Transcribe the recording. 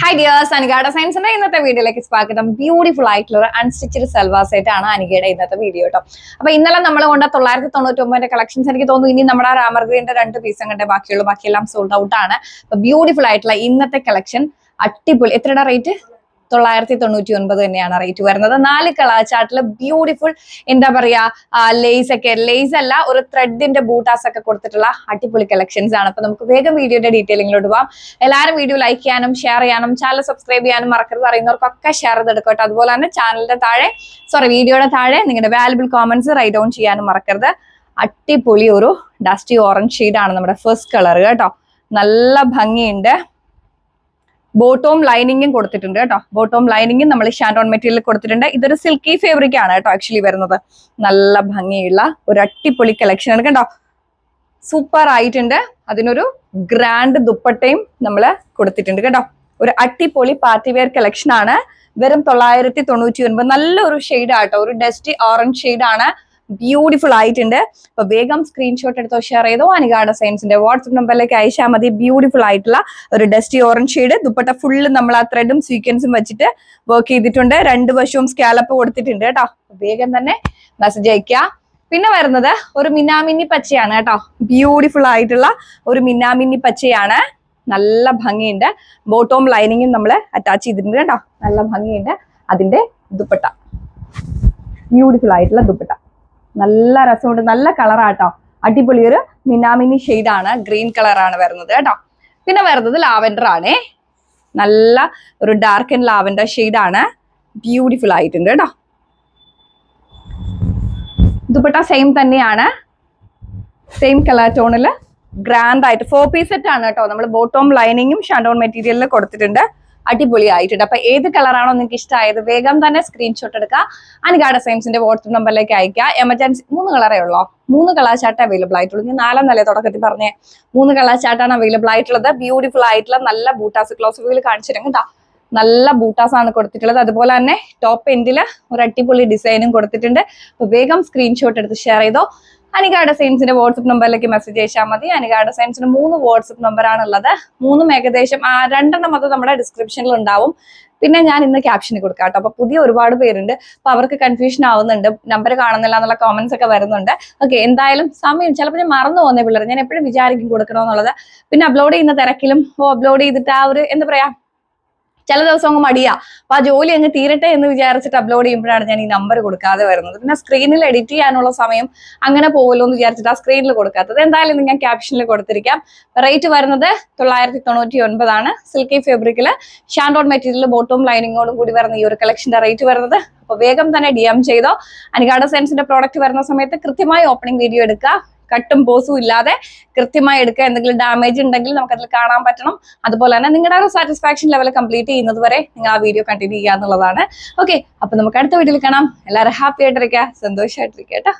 Hi dears അനികയുടെ സയൻസിന്റെ ഇന്നത്തെ വീഡിയോയിലേക്ക് സ്വാഗതം. ബ്യൂട്ടിഫുൾ ആയിട്ടുള്ള ഒരു അൺസ്റ്റിച്ചഡ് സെൽവാ സെറ്റ് ആണ് അനികയുടെ ഇന്നത്തെ വീഡിയോ കേട്ടോ അപ്പൊ ഇന്നലെ നമ്മൾ കൊണ്ട് തൊള്ളായിരത്തി തൊണ്ണൂറ്റി ഒമ്പതിന്റെ കളക്ഷൻസ് എനിക്ക് തോന്നുന്നു. ഇനി നമ്മുടെ രാമർ ഗ്രീന്റെ രണ്ട് പീസും കണ്ടേ ബാക്കിയുള്ള. ബാക്കിയെല്ലാം സോൾഡ് ഔട്ട് ആണ്. ബ്യൂട്ടിഫുൾ ആയിട്ടുള്ള ഇന്നത്തെ കളക്ഷൻ അടിപൊളി. എത്രയുടെ റേറ്റ് തൊള്ളായിരത്തി തൊണ്ണൂറ്റി ഒൻപത് തന്നെയാണ് റേറ്റ് വരുന്നത്. നാല് കളാ ചാർട്ടിൽ ബ്യൂട്ടിഫുൾ എന്താ പറയാ ലേസ് ഒക്കെ ലേസ് അല്ല ഒരു ത്രെഡിന്റെ ബൂട്ടാസ് ഒക്കെ കൊടുത്തിട്ടുള്ള അടിപൊളി കളക്ഷൻസ് ആണ്. അപ്പൊ നമുക്ക് വേഗം വീഡിയോയുടെ ഡീറ്റെയിലിങ്ങിലോട്ട് പോവാം. എല്ലാവരും വീഡിയോ ലൈക്ക് ചെയ്യാനും ഷെയർ ചെയ്യാനും ചാനൽ സബ്സ്ക്രൈബ് ചെയ്യാനും മറക്കരുത്. അറിയുന്നവർക്കൊക്കെ ഷെയർ ചെയ്തെടുക്കട്ടെ അതുപോലെ തന്നെ ചാനലിന്റെ താഴെ സോറി വീഡിയോയുടെ താഴെ നിങ്ങളുടെ വാലുബിൾ കോമന്റ്സ് റൈറ്റ് ഡൗൺ ചെയ്യാനും മറക്കരുത്. അടിപൊളി ഒരു ഡസ്റ്റി ഓറഞ്ച് ആണ് നമ്മുടെ ഫസ്റ്റ് കളർ കേട്ടോ. നല്ല ഭംഗിയുണ്ട്. ബോട്ടോം ലൈനിങ്ങും കൊടുത്തിട്ടുണ്ട് കേട്ടോ. ബോട്ടോം ലൈനിങ്ങും നമ്മൾ ഷാൻഡോൺ മെറ്റീരിയൽ കൊടുത്തിട്ടുണ്ട്. ഇതൊരു സിൽക്കി ഫേബ്രിക് ആണ് കേട്ടോ ആക്ച്വലി വരുന്നത്. നല്ല ഭംഗിയുള്ള ഒരു അട്ടിപ്പൊളി കളക്ഷൻ ആണ് കേട്ടോ. സൂപ്പർ ആയിട്ടുണ്ട്. അതിനൊരു ഗ്രാൻഡ് ദുപ്പട്ടയും നമ്മൾ കൊടുത്തിട്ടുണ്ട് കേട്ടോ. ഒരു അട്ടിപ്പൊളി പാർട്ടി വെയർ കളക്ഷൻ ആണ്. വെറും തൊള്ളായിരത്തി തൊണ്ണൂറ്റി ഒൻപത്. നല്ലൊരു ഷെയ്ഡ് ആട്ടോ ഒരു ഡസ്റ്റി ഓറഞ്ച് ഷെയ്ഡ് ആണ്. ബ്യൂട്ടിഫുൾ ആയിട്ടുണ്ട്. അപ്പൊ വേഗം സ്ക്രീൻഷോട്ട് എടുത്തോ ഷെയർ ചെയ്തോ. അനുഗാഡ സയൻസിന്റെ വാട്സപ്പ് നമ്പറിലേക്ക് അയച്ചാൽ മതി. ബ്യൂട്ടിഫുൾ ആയിട്ടുള്ള ഒരു dusty orange shade dupatta full നമ്മൾ ആ ത്രെഡും സീക്വൻസും വെച്ചിട്ട് വർക്ക് ചെയ്തിട്ടുണ്ട്. രണ്ട് വശവും സ്കാലപ്പ് കൊടുത്തിട്ടുണ്ട് കേട്ടോ. വേഗം തന്നെ മെസ്സേജ് അയക്കുക പിന്നെ വരുന്നത് ഒരു മിന്നാമിന്നി പച്ചയാണ് കേട്ടോ. ബ്യൂട്ടിഫുൾ ആയിട്ടുള്ള ഒരു മിന്നാമിന്നി പച്ചയാണ്. നല്ല ഭംഗിയുണ്ട്. ബോട്ടോം ലൈനിങ്ങും നമ്മൾ അറ്റാച്ച് ചെയ്തിട്ടുണ്ട് കേട്ടോ. നല്ല ഭംഗിയുണ്ട്. അതിന്റെ ദുപ്പട്ട. ബ്യൂട്ടിഫുൾ ആയിട്ടുള്ള ദുപ്പട്ട. നല്ല രസമുണ്ട്. നല്ല കളറാട്ടോ. അടിപൊളി ഒരു മിനാമിനി ആണ് ഗ്രീൻ കളറാണ് വരുന്നത് കേട്ടോ. പിന്നെ വരുന്നത് ലാവൻഡർ ആണേ നല്ല ഒരു ഡാർക്ക് ആൻഡ് ലാവൻഡർ ആണ് ബ്യൂട്ടിഫുൾ ആയിട്ടുണ്ട് കേട്ടോ. ദുപ്പട്ട സെയിം തന്നെയാണ്. സെയിം കളർ ടോണിൽ ഗ്രാൻഡ് ആയിട്ട്. ഫോർ പീസ് സെറ്റ് ആണ് കേട്ടോ. നമ്മൾ ബോട്ടോം ലൈനിങ്ങും ഷാൻഡോൺ മെറ്റീരിയലിൽ കൊടുത്തിട്ടുണ്ട്. അടിപൊളി ആയിട്ടുണ്ട് അപ്പൊ ഏത് കളറാണോ നിങ്ങൾക്ക് ഇഷ്ടമായത് വേഗം തന്നെ സ്ക്രീൻഷോട്ട് എടുക്കുക. അനുഗാഡ സയൻസിന്റെ വാട്സപ്പ് നമ്പറിലേക്ക് അയക്കുക എമർജൻസി മൂന്ന് കളറേ ഉള്ളോ. മൂന്ന് കളർ ചാർട്ട് അവൈലബിൾ ആയിട്ടുള്ളൂ. ഞാൻ നാലാം നില തുടക്കത്തിൽ പറഞ്ഞേ മൂന്ന് കളർ ചാർട്ടാണ് അവൈലബിൾ ആയിട്ടുള്ളത്. ബ്യൂട്ടിഫുൾ ആയിട്ടുള്ള നല്ല ബൂട്ടാസ് ക്ലോസ് കാണിച്ചിരുന്നു കേട്ടോ. നല്ല ബൂട്ടാസ് ആണ് കൊടുത്തിട്ടുള്ളത്. അതുപോലെ തന്നെ ടോപ്പ് എൻഡിൽ ഒരു അടിപൊളി ഡിസൈനും കൊടുത്തിട്ടുണ്ട്. അപ്പൊ വേഗം സ്ക്രീൻഷോട്ട് എടുത്ത് ഷെയർ ചെയ്തോ. അനികാട സയൻസിന്റെ വാട്സപ്പ് നമ്പറിലേക്ക് മെസ്സേജ് അയച്ചാൽ മതി. അനികാട സയൻസിന് മൂന്ന് വാട്സപ്പ് നമ്പറാണ് ഉള്ളത്. മൂന്നും ഏകദേശം രണ്ടെണ്ണം അത് നമ്മുടെ ഡിസ്ക്രിപ്ഷനിൽ ഉണ്ടാവും. പിന്നെ ഞാൻ ഇന്ന് ക്യാപ്ഷന് കൊടുക്കാം കേട്ടോ. അപ്പൊ പുതിയ ഒരുപാട് പേരുണ്ട്. അപ്പൊ അവർക്ക് കൺഫ്യൂഷൻ ആവുന്നുണ്ട്. നമ്പർ കാണുന്നില്ല എന്നുള്ള കോമന്റ്സ് ഒക്കെ വരുന്നുണ്ട്. ഓക്കെ എന്തായാലും സമയം ചിലപ്പോൾ ഞാൻ മറന്നു പോകുന്ന പിള്ളേർ ഞാൻ എപ്പോഴും വിചാരിക്കും കൊടുക്കണമെന്നുള്ളത് പിന്നെ അപ്ലോഡ് ചെയ്യുന്ന തിരക്കിലും അപ്ലോഡ് ചെയ്തിട്ട് ആ ഒരു എന്താ പറയാ ചില ദിവസം അങ്ങ് മടിയാ. അപ്പൊ ആ ജോലി അങ്ങ് തീരട്ടെ എന്ന് വിചാരിച്ചിട്ട് അപ്ലോഡ് ചെയ്യുമ്പോഴാണ് ഞാൻ ഈ നമ്പർ കൊടുക്കാതെ വരുന്നത്. പിന്നെ സ്ക്രീനിൽ എഡിറ്റ് ചെയ്യാനുള്ള സമയം അങ്ങനെ പോകുമല്ലോ എന്ന് വിചാരിച്ചിട്ട് ആ സ്ക്രീനിൽ കൊടുക്കാത്തത്. എന്തായാലും ഞാൻ ക്യാപ്ഷനിൽ കൊടുത്തിരിക്കാം. റേറ്റ് വരുന്നത് തൊള്ളായിരത്തി തൊണ്ണൂറ്റി ഒൻപതാണ് സിൽക്കി ഫാബ്രിക്കിൽ ഷാൻഡോൺ മെറ്റീരിയൽ ബോട്ടവും ലൈനിങ്ങോടും കൂടി വരുന്ന ഈ ഒരു കളക്ഷന്റെ റേറ്റ് വരുന്നത്. അപ്പൊ വേഗം തന്നെ ഡി എം ചെയ്തോ. അനികാട സെൻസിന്റെ പ്രോഡക്റ്റ് വരുന്ന സമയത്ത് കൃത്യമായി ഓപ്പണിംഗ് വീഡിയോ എടുക്കുക. കട്ടും പോസും ഇല്ലാതെ കൃത്യമായി എടുക്കുക എന്തെങ്കിലും ഡാമേജ് ഉണ്ടെങ്കിൽ നമുക്ക് അതിൽ കാണാൻ പറ്റണം. അതുപോലെ തന്നെ നിങ്ങളുടെ ഒരു സാറ്റിസ്ഫാക്ഷൻ ലെവൽ കംപ്ലീറ്റ് ചെയ്യുന്നത് വരെ നിങ്ങൾ ആ വീഡിയോ കണ്ടിന്യൂ ചെയ്യുക എന്നുള്ളതാണ്. ഓക്കെ അപ്പൊ നമുക്ക് അടുത്ത വീഡിയോയിൽ കാണാം. എല്ലാവരും ഹാപ്പി ആയിട്ടിരിക്കുക സന്തോഷമായിട്ടിരിക്കുക കേട്ടോ.